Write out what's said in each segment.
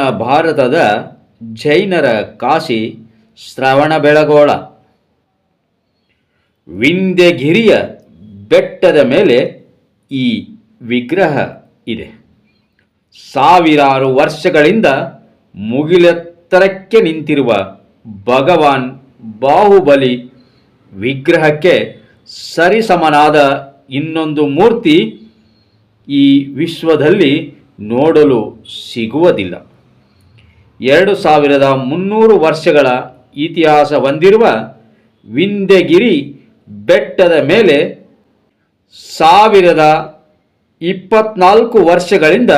ಭಾರತದ ಜೈನರ ಕಾಶಿ ಶ್ರವಣಬೆಳಗೊಳ ವಿಂಧ್ಯಗಿರಿಯ ಬೆಟ್ಟದ ಮೇಲೆ ಈ ವಿಗ್ರಹ ಇದೆ. ಸಾವಿರಾರು ವರ್ಷಗಳಿಂದ ಮುಗಿಲೆತ್ತರಕ್ಕೆ ನಿಂತಿರುವ ಭಗವಾನ್ ಬಾಹುಬಲಿ ವಿಗ್ರಹಕ್ಕೆ ಸರಿಸಮನಾದ ಇನ್ನೊಂದು ಮೂರ್ತಿ ಈ ವಿಶ್ವದಲ್ಲಿ ನೋಡಲು ಸಿಗುವುದಿಲ್ಲ. ಎರಡು ಸಾವಿರದ ಮುನ್ನೂರು ವರ್ಷಗಳ ಇತಿಹಾಸ ಹೊಂದಿರುವ ವಿಂಧ್ಯಗಿರಿ ಬೆಟ್ಟದ ಮೇಲೆ ಸಾವಿರದ ಇಪ್ಪತ್ನಾಲ್ಕು ವರ್ಷಗಳಿಂದ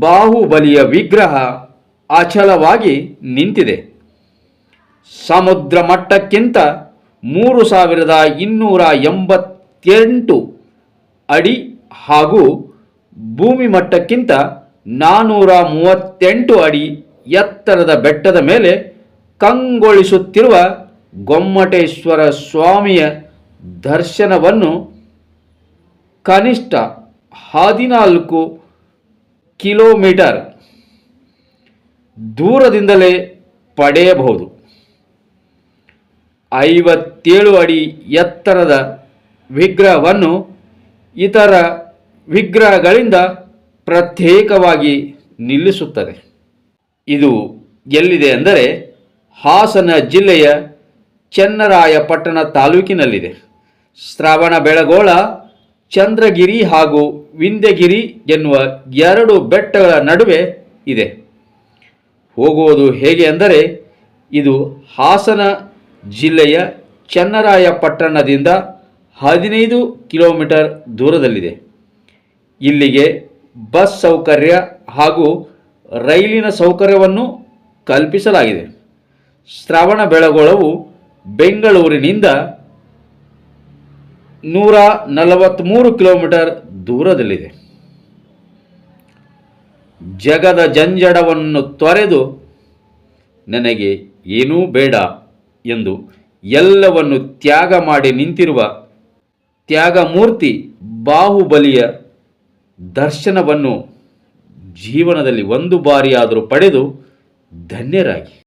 ಬಾಹುಬಲಿಯ ವಿಗ್ರಹ ಅಚಲವಾಗಿ ನಿಂತಿದೆ. ಸಮುದ್ರ ಮಟ್ಟಕ್ಕಿಂತ ಮೂರು ಸಾವಿರದ ಇನ್ನೂರ ಎಂಬತ್ತೆಂಟು ಅಡಿ ಹಾಗೂ ಭೂಮಿ ಮಟ್ಟಕ್ಕಿಂತ ನಾನ್ನೂರ ಮೂವತ್ತೆಂಟು ಅಡಿ ಎತ್ತರದ ಬೆಟ್ಟದ ಮೇಲೆ ಕಂಗೊಳಿಸುತ್ತಿರುವ ಗೊಮ್ಮಟೇಶ್ವರ ಸ್ವಾಮಿಯ ದರ್ಶನವನ್ನು ಕನಿಷ್ಠ ಹದಿನಾಲ್ಕು ಕಿಲೋಮೀಟರ್ ದೂರದಿಂದಲೇ ಪಡೆಯಬಹುದು. ಐವತ್ತೇಳು ಅಡಿ ಎತ್ತರದ ವಿಗ್ರಹವನ್ನು ಇತರ ವಿಗ್ರಹಗಳಿಂದ ಪ್ರತ್ಯೇಕವಾಗಿ ನಿಲ್ಲಿಸುತ್ತದೆ. ಇದು ಎಲ್ಲಿದೆ ಅಂದರೆ ಹಾಸನ ಜಿಲ್ಲೆಯ ಚೆನ್ನರಾಯಪಟ್ಟಣ ತಾಲೂಕಿನಲ್ಲಿದೆ. ಶ್ರಾವಣ ಬೆಳಗೋಳ, ಚಂದ್ರಗಿರಿ ಹಾಗೂ ವಿಂಧ್ಯಗಿರಿ ಎನ್ನುವ ಎರಡು ಬೆಟ್ಟಗಳ ನಡುವೆ ಇದೆ. ಹೋಗುವುದು ಹೇಗೆ ಅಂದರೆ ಇದು ಹಾಸನ ಜಿಲ್ಲೆಯ ಚನ್ನರಾಯಪಟ್ಟಣದಿಂದ ಹದಿನೈದು ಕಿಲೋಮೀಟರ್ ದೂರದಲ್ಲಿದೆ. ಇಲ್ಲಿಗೆ ಬಸ್ ಸೌಕರ್ಯ ಹಾಗೂ ರೈಲಿನ ಸೌಕರ್ಯವನ್ನು ಕಲ್ಪಿಸಲಾಗಿದೆ. ಶ್ರವಣ ಬೆಳಗೊಳವು ಬೆಂಗಳೂರಿನಿಂದ ನೂರ ನಲವತ್ತ್ಮೂರು ಕಿಲೋಮೀಟರ್ ದೂರದಲ್ಲಿದೆ. ಜಗದ ಜಂಜಡವನ್ನು ತೊರೆದು ನನಗೆ ಏನೂ ಬೇಡ ಎಂದು ಎಲ್ಲವನ್ನು ತ್ಯಾಗ ಮಾಡಿ ನಿಂತಿರುವ ತ್ಯಾಗಮೂರ್ತಿ ಬಾಹುಬಲಿಯ ದರ್ಶನವನ್ನು ಜೀವನದಲ್ಲಿ ಒಂದು ಬಾರಿಯಾದರೂ ಪಡೆದು ಧನ್ಯರಾಗಿ.